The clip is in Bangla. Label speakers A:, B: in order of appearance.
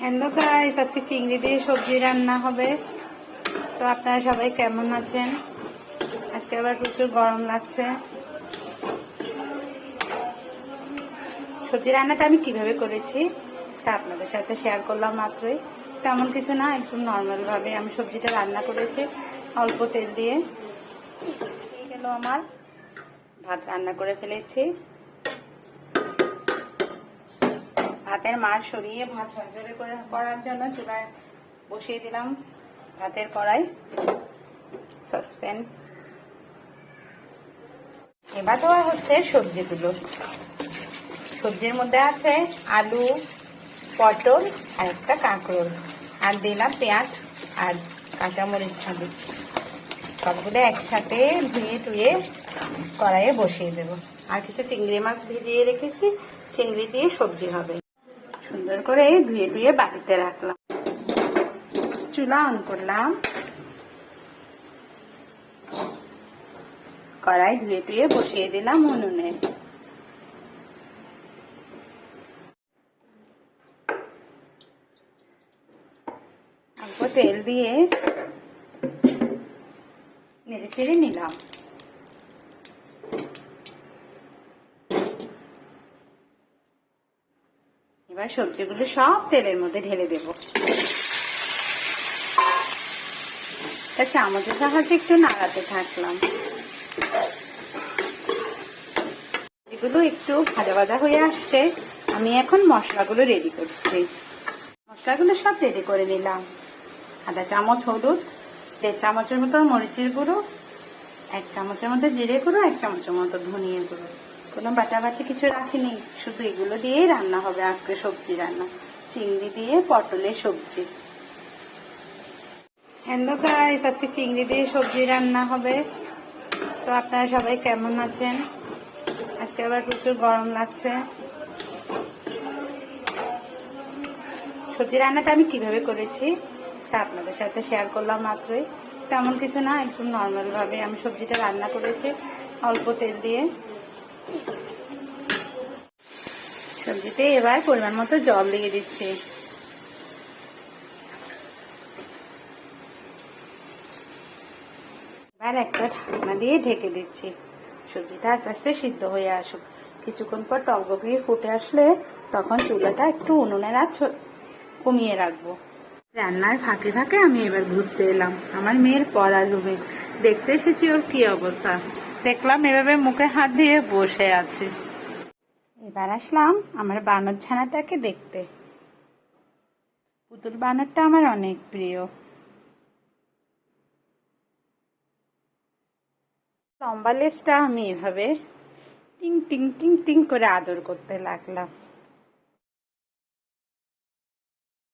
A: হ্যালো গাইস আজকে চিংড়ি দিয়ে সবজি রান্না হবে। তো আপনারা সবাই কেমন আছেন? আজকে আবার প্রচুর গরম লাগছে। সবজি রান্নাটা আমি কীভাবে করেছি, তা আপনাদের সাথে শেয়ার করলাম মাত্রই। তেমন কিছু না, একদম নর্মালভাবে আমি সবজিটা রান্না করেছি, অল্প তেল দিয়ে। গেল আমার ভাত রান্না করে ফেলেছি। ভাতের মার সরিয়ে ভাত ঝরঝরে করে করার জন্য চুলায় বসিয়ে দিলাম ভাতের কড়াই। সসপ্যান এবার দেওয়া হচ্ছে সবজিগুলো। সবজির মধ্যে আছে আলু, পটল আর একটা কাঁকরোল। আর দিলাম পেঁয়াজ আর কাঁচামরিচ আলু। সবগুলো একসাথে ধুয়ে টুয়ে কড়াইয়ে বসিয়ে দেব। আর কিছু চিংড়ি মাছ ভিজিয়ে রেখেছি। চিংড়ি দিয়ে সবজি হবে। সুন্দর করে ধুয়ে ধুয়ে বাড়িতে রাখলাম। চুলা অন করলাম। কড়াই ধুয়ে টুয়ে বসিয়ে দিলাম উনুনে। তেল দিয়ে নেড়ে ছেড়ে নিলাম। এবার সবজিগুলো সব তেলের মধ্যে ঢেলে দেব। তা চামচের সাহায্যে একটু নাড়াতে থাকলাম। এগুলো একটু ভাজা ভাজা হয়ে আসছে। আমি এখন মশলাগুলো রেডি করছি। মশলাগুলো সব রেডি করে নিলাম। আধা চামচ, হলুদ, দেড় চামচের মতো মরিচের গুঁড়ো, এক চামচের মতো জিরে গুঁড়ো, এক চামচের মতো ধনিয়া গুঁড়ো। কোনো বাটাবাটি কিছু রাখিনি। শুধু এগুলো দিয়েই রান্না হবে আজকে সবজি রান্না। চিংড়ি দিয়ে পটলের সবজি। হ্যালো গাইস আজকে চিংড়ি দিয়ে সবজি রান্না হবে। তো আপনারা সবাই কেমন আছেন? আজকে আবার প্রচুর গরম লাগছে। সবজি রান্নাটা আমি কীভাবে করেছি তা আপনাদের সাথে শেয়ার করলাম মাত্রই। তেমন কিছু না, একদম নর্মালভাবে আমি সবজিটা রান্না করেছি, অল্প তেল দিয়ে। সবজিতে এবার পরিমাণ মতো জল দিয়ে দিচ্ছি। এবার একটা ঢাকনা দিয়ে ঢেকে দিচ্ছি। সবজিটা আস্তে আস্তে সিদ্ধ হয়ে আসুক। কিছুক্ষণ পর টকবকিয়ে ফুটে আসলে তখন চুলাটা একটু উনুনের আঁচ কমিয়ে রাখব। রান্নার ফাঁকে ফাঁকে আমি এবার ঘুরতে এলাম। আমার মেয়ের পড়ার রুমে। দেখতে এসেছি ওর কি অবস্থা। দেখলাম এভাবে মুখে হাত দিয়ে বসে আছে। এবার আসলাম আমার বানর ছানাটাকে দেখতে। পুতুল বানরটা আমার অনেক প্রিয়। লম্বা লেজটা আমি এভাবে টিং টিং টিং টিং করে আদর করতে লাগলাম।